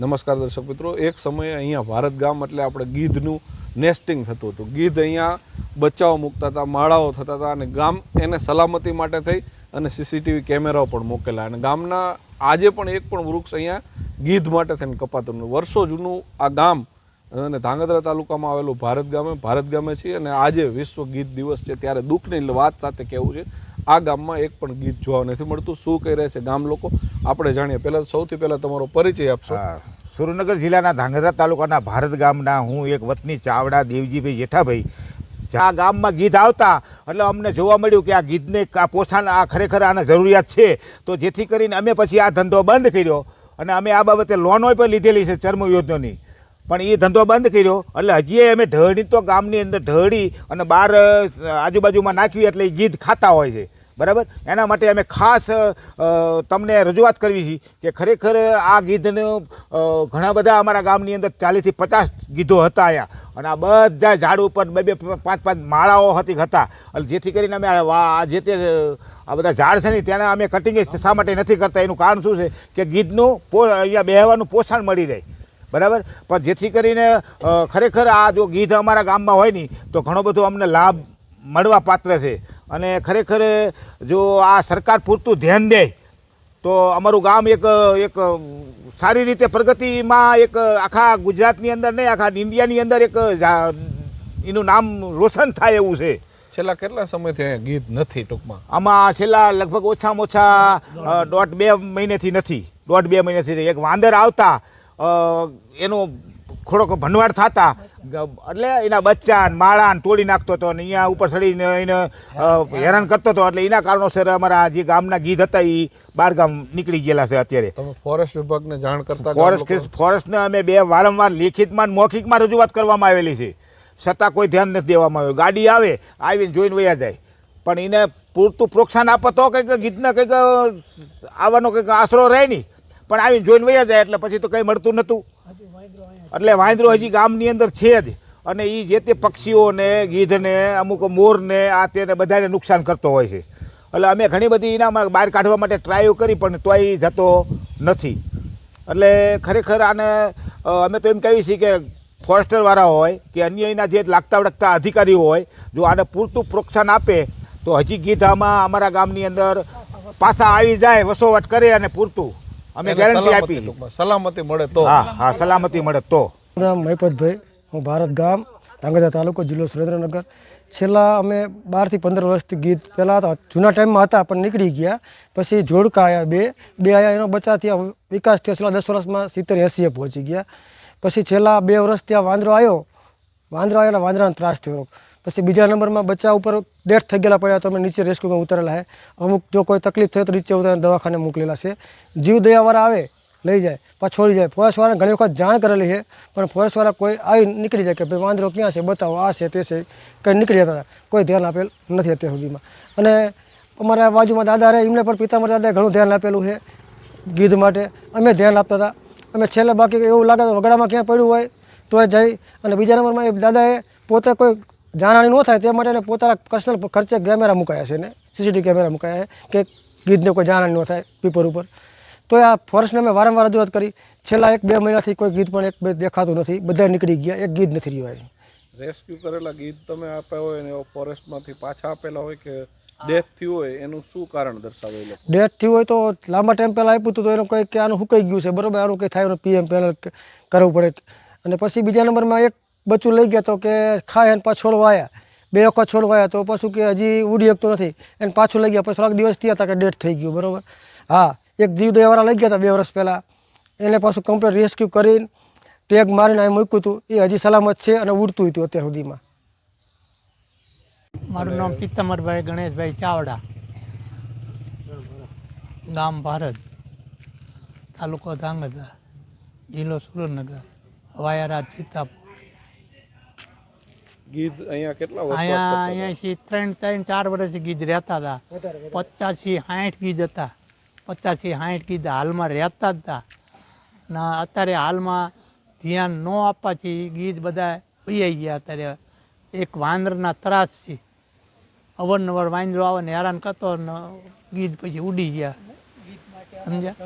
નમસ્કાર દર્શક મિત્રો, એક સમયે અહીંયા ભારત ગામ એટલે આપણે ગીધનું નેસ્ટિંગ થતું હતું. ગીધ અહીંયા બચ્ચાઓ મૂકતા હતા, માળાઓ થતા હતા અને ગામ એને સલામતી માટે થઈ અને સીસીટીવી કેમેરાઓ પણ મૂકેલા. અને ગામના આજે પણ એક પણ વૃક્ષ અહીંયા ગીધ માટે થઈને કપાતું વર્ષો જૂનું આ ગામ અને ધાંગધ્રા તાલુકામાં આવેલું ભારત ગામે ભારત ગામે છીએ અને આજે વિશ્વ ગીત દિવસ છે. ત્યારે દુઃખની વાત સાથે કહેવું છે આ ગામમાં એક પણ ગીત જોવા નથી મળતું. શું કહી રહ્યા છે ગામ લોકો? આપણે જાણીએ. પહેલાં સૌથી પહેલાં તમારો પરિચય આપશો. સુરેન્દ્રનગર જિલ્લાના ધાંગધ્રા તાલુકાના ભારત ગામના હું એક વતની ચાવડા દેવજીભાઈ જેઠાભાઈ. આ ગામમાં ગીધ આવતા, એટલે અમને જોવા મળ્યું કે આ ગીધને આ પોષણ, આ ખરેખર આને જરૂરિયાત છે. તો જેથી કરીને અમે પછી આ ધંધો બંધ કર્યો. અને અમે આ બાબતે લોનો પણ લીધેલી છે ચર્મ યોજનાની પણ એ ધંધો બંધ કર્યો. એટલે હજી અમે ઢળી તો ગામની અંદર ઢળી અને બહાર આજુબાજુમાં નાખવી એટલે ગીધ ખાતા હોય છે. બરાબર? એના માટે અમે ખાસ તમને રજૂઆત કરવી છે કે ખરેખર આ ગીધનું ઘણા બધા અમારા ગામની અંદર ચાલીસથી પચાસ ગીધો હતા અહીંયા. અને આ બધા ઝાડ ઉપર બે બે, પાંચ પાંચ માળાઓ હતી હતા. એટલે જેથી કરીને અમે આ જે તે, આ બધા ઝાડ છે ને તેના અમે કટિંગ શા માટે નથી કરતા? એનું કારણ શું છે કે ગીધનું પો, અહીંયા બેહવાનું પોષણ મળી રહે. બરાબર? પણ જેથી કરીને ખરેખર આ જો ગીધ અમારા ગામમાં હોય ને તો ઘણો બધો અમને લાભ મળવા પાત્ર છે. અને ખરેખર જો આ સરકાર પૂરતું ધ્યાન દે તો અમારું ગામ એક એક સારી રીતે પ્રગતિમાં એક આખા ગુજરાતની અંદર નહીં આખા ઇન્ડિયાની અંદર એક એનું નામ રોશન થાય એવું છે. છેલ્લા કેટલા સમયથી અહીંયા ગીત નથી ટૂંકમાં? આમાં છેલ્લા લગભગ ઓછામાં ઓછા દોઢ બે મહિનેથી નથી. દોઢ બે મહિનેથી એક વાંદર આવતા એનો થોડોક ભંડવાડ થતા એટલે એના બચ્ચા માળાને તોડી નાખતો હતો અને અહીંયા ઉપર ચડીને એને હેરાન કરતો હતો. એટલે એના કારણોસર અમારા જે ગામના ગીત હતા એ બાર ગામ નીકળી ગયેલા છે અત્યારે. ફોરેસ્ટ વિભાગને જાણ કરતા ફોરેસ્ટ ફોરેસ્ટને અમે બે વારંવાર લેખિતમાં મૌખિકમાં રજૂઆત કરવામાં આવેલી છે. છતાં કોઈ ધ્યાન નથી દેવામાં આવ્યું. ગાડી આવે આવીને જોઈને વયા જાય. પણ એને પૂરતું પ્રોત્સાહન આપો તો કંઈક ગીતને કંઈક આવવાનો કંઈક આશરો રહે નહીં. પણ આવીને જોઈને વયા જાય એટલે પછી તો કંઈ મળતું નહોતું. એટલે વાંદરો હજી ગામની અંદર છે જ. અને એ જે તે પક્ષીઓને, ગીધને, અમુક મોરને, આ તેને બધાને નુકસાન કરતો હોય છે. એટલે અમે ઘણી બધી એના બહાર કાઢવા માટે ટ્રાયો કરી, પણ તોય જતો નથી. એટલે ખરેખર આને અમે તો એમ કહીએ છીએ કે ફોરેસ્ટરવાળા હોય કે અન્ય એના જે લાગતા વળગતા અધિકારીઓ હોય, જો આને પૂરતું પ્રોત્સાહન આપે, તો હજી ગીધામાં અમારા ગામની અંદર પાછા આવી જાય, વસોવટ કરે અને પૂરતું. અમે ગેરંટી આપી સલામતી મળે તો. હા હા સલામતી મળે તો. નામ મહેપતભાઈ હું ભારત ગામ ધાંગધ્રા તાલુકો જિલ્લો સુરેન્દ્રનગર. છેલ્લા અમે બારથી પંદર વર્ષથી ગીત પહેલાં હતા જૂના ટાઈમમાં હતા પણ નીકળી ગયા. પછી જોડકા આવ્યા બે બે આવ્યા એનો બચા થયા વિકાસ થયો છેલ્લા દસ વર્ષમાં સિત્તેર એંસીએ પહોંચી ગયા. પછી છેલ્લા બે વર્ષ ત્યાં વાંદરો આવ્યો વાંદરો આવ્યો વાંદરાનો ત્રાસ થયો. પછી બીજા નંબરમાં બચ્ચા ઉપર ડેથ થઈ ગયેલા પડ્યા તો અમે નીચે રેસ્ક્યુમાં ઉતરેલા છે અમુક જો કોઈ તકલીફ થઈ તો નીચે ઉતારીને દવાખાને મોકલેલા છે. જીવ દયાવાળા આવે, લઈ જાય પાછા છોડી જાય. ફોરેસ્ટવાળાને ઘણી વખત જાણ કરેલી છે, પણ ફોરેસ્ટવાળા કોઈ આવી નીકળી જાય કે ભાઈ વાંદરો ક્યાં છે, બતાવો, આ છે, તે છે, કંઈ નીકળી જતા હતા. કોઈ ધ્યાન આપેલ નથી અત્યાર સુધીમાં. અને અમારા બાજુમાં દાદા રહે, એમને પણ પિતામર દાદાએ ઘણું ધ્યાન આપેલું છે ગીધ માટે. અમે ધ્યાન આપતા હતા. અમે છેલ્લે બાકી એવું લાગે તો વગડામાં ક્યાં પડ્યું હોય તો જઈ અને બીજા નંબરમાં એ દાદાએ પોતે કોઈ જાનહાની ન થાય તે માટે એને પોતાના પર્સનલ ખર્ચે કેમેરા મુકાયા છે ને સીસીટીવી કેમેરા મુકાયા છે કે ગીધને કોઈ જાનહાની ન થાય પીપર ઉપર. તો આ ફોરેસ્ટને અમે વારંવાર રજૂઆત કરી. છેલ્લા એક બે મહિનાથી કોઈ ગીત પણ એક બે દેખાતું નથી. બધા નીકળી ગયા. એક ગીત નથી રહ્યો રેસ્ક્યુ કરેલા ગીત તમે આપ્યા હોય ને ફોરેસ્ટમાંથી પાછા આપેલા હોય કે ડેથ થયું હોય એનું શું કારણ દર્શાવે એ ડેથ થયું હોય તો લાંબા ટાઈમ પહેલાં આપ્યું હતું તો એનું કંઈક કે આનું સુકાઈ ગયું છે. બરાબર આનું કંઈ થાય પીએમ પેનલ કરવું પડે. અને પછી બીજા નંબરમાં એક બચ્ચું લઈ ગયા તો કે ખાય અને પાછો છોડવાયા બે વખત છોડવાયા તો પાછું કે હજી ઉડી શકતું નથી. એને પાછું લઈ ગયા. પછી થોડાક દિવસ થયા હતા કે ડેટ થઈ ગયું, બરાબર? હા, એક જીવ દયાવાળા લઈ ગયા હતા બે વર્ષ પહેલાં. એને પાછું કમ્પ્લેટ રેસ્ક્યુ કરીને ટેગ મારીને અહીં મૂક્યું હતું. એ હજી સલામત છે અને ઉડતું હતું અત્યાર સુધીમાં. મારું નામ પિત્તમરભાઈ ગણેશભાઈ ચાવડા. ગામ ભારત, તાલુકો ધાંગધ્રા, જિલ્લો સુરેન્દ્રનગર વાયારા ચિત્તાપ ગીત અહીંયા કેટલા વર્ષ અહીંયા અહીંયાથી ત્રણ ત્રણ ચાર વર્ષથી ગીધ રહેતા હતા. પચાસથી સાઠ ગીધ હતા. પચાસથી સાઠ ગીધ હાલમાં રહેતા જ હતા. ના અત્યારે હાલમાં ધ્યાન ન આપવાથી ગીત બધા પૈયાઈ ગયા. અત્યારે એક વાંદરના ત્રાસ છે. અવારનવાર વાંદરો આવે ને હેરાન કરતો ને ગીધ પછી ઉડી ગયા. સમજ્યા?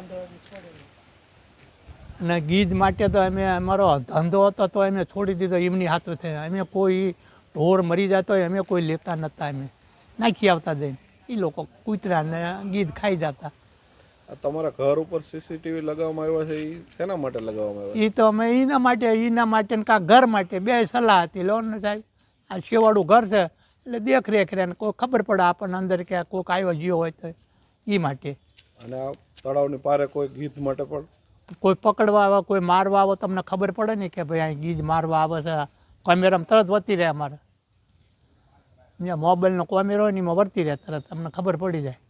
અને ગીધ માટે તો અમે અમારો ધંધો હતો તો અમે છોડી દીધો એમની હાથો છે અમે કોઈ ઢોર મરી જતો હોય અમે કોઈ લેતા નહોતા અમે. નાખી આવતા જઈને. એ લોકો કૂતરાને ગીધ ખાઈ જતા. તમારા ઘર ઉપર સીસીટીવી લગાવવામાં આવ્યા છે એ શેના માટે લગાવવામાં આવ્યા? એ તો અમે એના માટે એના માટે ને કાં ઘર માટે. બે સલાહ હતી લો ને સાહેબ. આ શેવાળું ઘર છે એટલે દેખરેખ રહે કોઈ ખબર પડે આપણને અંદર કે કોઈક આવ્યો જીવો હોય તો. એ માટે. અને આ તળાવની પારે કોઈ ગીત માટે પણ કોઈ પકડવા આવે કોઈ મારવા આવે તમને ખબર પડે ને કે ભાઈ અહીં ગીજ મારવા આવે છે? કેમેરામાં તરત વધતી રહે અમારે. અહીંયા મોબાઈલનો કેમેરો હોય ને એમાં વર્તી રહે તરત તમને ખબર પડી જાય.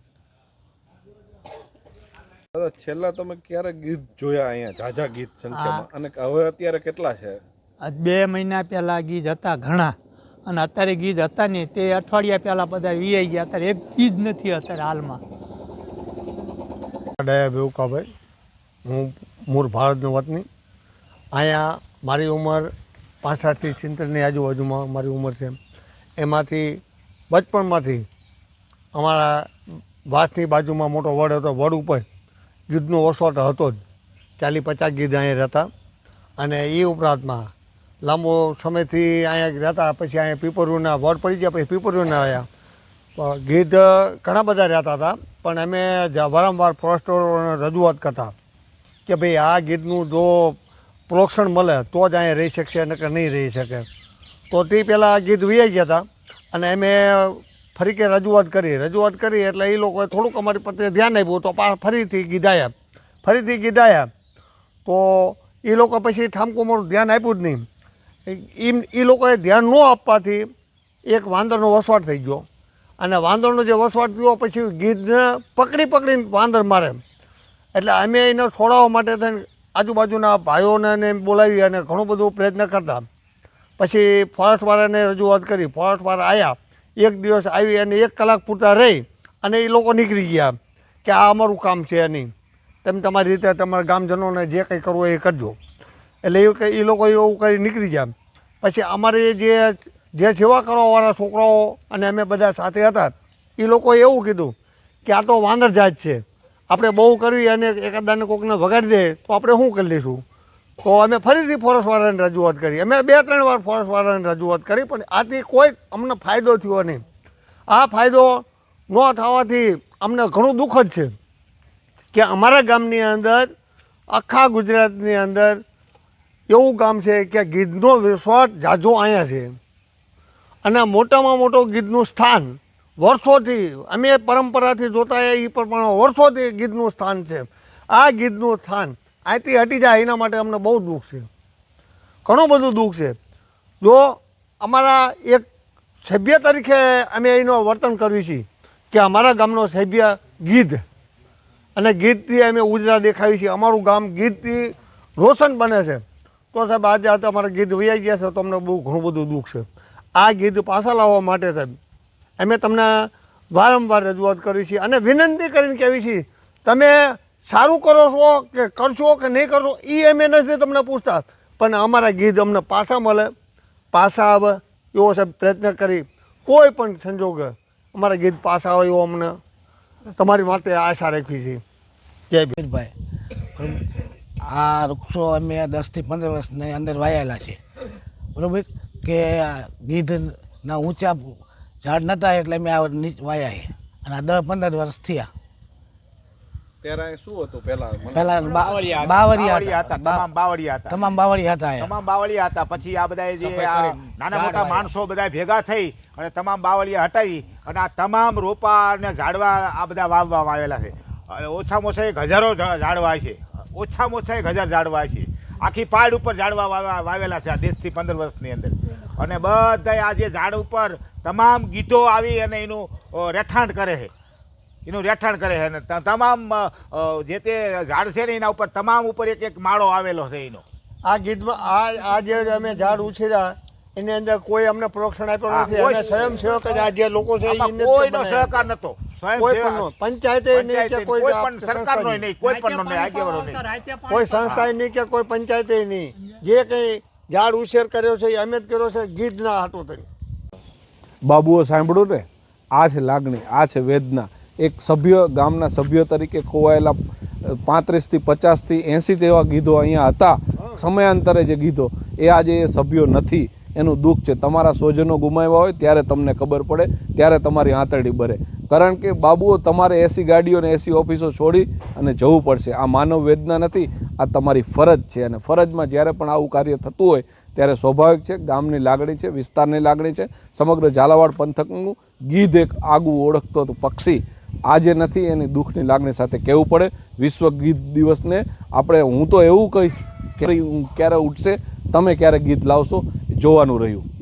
દાદા છેલ્લા તમે ક્યારે ગીત જોયા અહીંયા ઝાઝા ગીત સંખ્યામાં? અને હવે અત્યારે કેટલા છે? આ બે મહિના પહેલાં ગીજ હતા ઘણા. અને અત્યારે ગીજ હતા નહીં તે અઠવાડિયા પહેલા બધા વીઆઈ ગયા. અત્યારે એક ગીજ નથી અત્યારે હાલમાં. ડાયા ભાઈ હું મૂળ ભારતનો વતની. અહીંયા મારી ઉંમર પાસઠથી સિત્તેરની આજુબાજુમાં મારી ઉંમર છે. એમાંથી બચપણમાંથી અમારા વાસની બાજુમાં મોટો વડ હતો, વડ ઉપર ગીધનો વસવાટ હતો જ. ચાલી પચાસ ગીધ અહીંયા રહેતા અને એ ઉપરાંતમાં લાંબો સમયથી અહીંયા રહેતા, પછી અહીંયા પીપરુના વડ પડી ગયા, પછી પીપરુના આવ્યા. ગીધ ઘણા બધા રહેતા હતા, પણ અમે વારંવાર ફોરેસ્ટરોને રજૂઆત કરતા. કે ભાઈ આ ગીધનું જો પ્રોક્ષણ મળે, તો જ અહીંયા રહી શકશે, નકર નહીં રહી શકે. તો તે પહેલાં ગીધ વિયાઈ ગયા હતા, અને અમે ફરી કે રજૂઆત કરી. રજૂઆત કરી એટલે એ લોકોએ થોડુંક અમારી પ્રત્યે ધ્યાન આપ્યું, તો ફરીથી ગીધાયા ફરીથી ગીધાયા તો એ લોકો પછી ઠામકું મારું ધ્યાન આપ્યું જ નહીં. એમ એ લોકોએ ધ્યાન ન આપવાથી એક વાંદરનો વસવાટ થઈ ગયો. અને વાંદરનો જે વસવાટ થયો, પછી ગીધને પકડી પકડીને વાંદર મારે. એટલે અમે એને છોડાવવા માટે થઈને આજુબાજુના ભાઈઓને બોલાવી અને ઘણું બધું પ્રયત્ન કરતા. પછી ફોરેસ્ટવાળાને રજૂઆત કરી. ફોરેસ્ટવાળા આવ્યા એક દિવસ આવી અને એક કલાક પૂરતા રહી અને એ લોકો નીકળી ગયા કે આ અમારું કામ છે નહીં તમે તમારી રીતે તમારા ગામજનોને જે કંઈ કરવું એ કરજો. એટલે એ એ લોકો એવું કરી નીકળી ગયા. પછી અમારે જે જે સેવા કરવાવાળા છોકરાઓ અને અમે બધા સાથે હતા, એ લોકોએ એવું કીધું કે આ તો વાંદર જાત છે. આપણે બહુ કરવી અને એકાદાને કોકને વગાડી દે, તો આપણે શું કરી લઈશું? તો અમે ફરીથી ફોરેસ્ટવાળાને રજૂઆત કરી. અમે બે, ત્રણ વાર ફોરેસ્ટવાળાને રજૂઆત કરી, પણ આથી કોઈ અમને ફાયદો થયો નહીં. આ ફાયદો ન થવાથી અમને ઘણું દુઃખ જ છે કે અમારા ગામની અંદર, આખા ગુજરાતની અંદર એવું ગામ છે કે ગીધનો વિશ્વાસ જાજો અહીંયા છે. અને મોટામાં મોટું ગીધનું સ્થાન વર્ષોથી, અમે પરંપરાથી જોતા એ પ્રમાણે વર્ષોથી ગીધનું સ્થાન છે. આ ગીધનું સ્થાન અહીંથી હટી જાય, એના માટે અમને બહુ દુઃખ છે. ઘણું બધું દુઃખ છે. જો અમારા એક સભ્ય તરીકે અમે એનું વર્તન કરવી છીએ કે અમારા ગામનો સભ્ય ગીધ અને ગીધથી અમે ઉજરા દેખાવી છીએ અમારું ગામ ગીધથી રોશન બને છે. તો સાહેબ, આજે આ તમારા ગીધ વૈયા ગયા છે, તો અમને બહુ ઘણું બધું દુઃખ છે. આ ગીધ પાછા લાવવા માટે સાહેબ અમે તમને વારંવાર રજૂઆત કરી છે અને વિનંતી કરીને કહેવી છીએ, તમે સારું કરો છો કે કરશો કે નહીં કરશો, એ અમે નથી તમને પૂછતા. પણ અમારા ગીત અમને પાછા મળે. પાછા આવે એવો સાહેબ પ્રયત્ન કરી. કોઈ પણ સંજોગે, અમારા ગીત પાછા આવે એવો અમને. તમારી માટે આશા રાખવી છે. જય ભીમ. ભાઈ આ વૃક્ષો અમે દસથી પંદર વર્ષની અંદર વાયેલા છે. બરાબર? કે ગીધના ઊંચા ઝાડ નહોતા એટલે મેં આ નીચ વાયા છે અને આ દસ પંદર વર્ષ થયા. ત્યારે શું હતું પહેલા? પહેલા બાવળિયા બાવળિયા હતા. હતા તમામ બાવળિયા હતા. તમામ બાવળિયા હતા તમામ બાવળિયા હતા. પછી આ બધા જે નાના મોટા માણસો બધા ભેગા થઈ અને તમામ બાવળિયા હટાવી અને આ તમામ રોપા અને ઝાડવા આ બધા વાવવામાં આવેલા છે. ઓછામાં ઓછા એક હજારો ઝાડવા છે. ઓછામાં ઓછા એક હજાર ઝાડવા છે. આખી પાડ ઉપર ઝાડવા વાવા- વાવેલા છે આ દસથી પંદર વર્ષની અંદર. અને બધા આ જે ઝાડ ઉપર તમામ ગીતો આવી અને એનું રહેઠાણ કરે છે. એનું રહેઠાણ કરે છે. અને તમામ જે તે ઝાડ છે ને એના ઉપર તમામ ઉપર એક એક માળો આવેલો છે એનો. આ ગીતમાં આ આ જે અમે ઝાડ ઉછેર્યા એની અંદર કોઈ અમને પ્રોત્સાહન આપ્યું નથી. અમે સ્વયંસેવક જ આ જે લોકો છે કોઈનો સહકાર નતો. કોઈ પણ પંચાયતે નહીં કે કોઈ સરકારનો સંસ્થા નહીં કોઈ પણ નહીં. આગેવાનો નહીં કોઈ સંસ્થાએ નહીં કે કોઈ પંચાયતે નહીં. જે કંઈ ઝાડ ઉછેર કર્યો છે એ અમે જ કર્યો છે ગીત ના હાટું બાબુઓ સાંભળ્યું ને આ છે લાગણી આ છે વેદના. એક સભ્ય ગામના સભ્ય તરીકે ખોવાયેલા પાંત્રીસથી પચાસથી એંસી જેવા ગીધો અહીંયા હતા. સમયાંતરે જે ગીધો એ આજે એ સભ્યો નથી. એનું દુઃખ છે. તમારા સ્વજનો ગુમાવ્યા હોય ત્યારે તમને ખબર પડે, ત્યારે તમારી આંતરડી ભરે. કારણ કે બાબુઓ તમારે એસી ગાડીઓ અને એસી ઓફિસો છોડી અને જવું પડશે. આ માનવ વેદના નથી, આ તમારી ફરજ છે. અને ફરજમાં જ્યારે પણ આવું કાર્ય થતું હોય, ત્યારે સ્વાભાવિક છે, ગામની લાગણી છે, વિસ્તારની લાગણી છે. સમગ્ર ઝાલાવાડ પંથકનું ગીધ એક આગવું ઓળખતો હતું પક્ષી. આજે નથી, એની દુઃખની લાગણી સાથે કહેવું પડે. વિશ્વ ગીત દિવસને આપણે, હું તો એવું કહીશ કે ક્યારે ઉઠશે, તમે ક્યારે ગીત લાવશો, જોવાનું રહ્યું.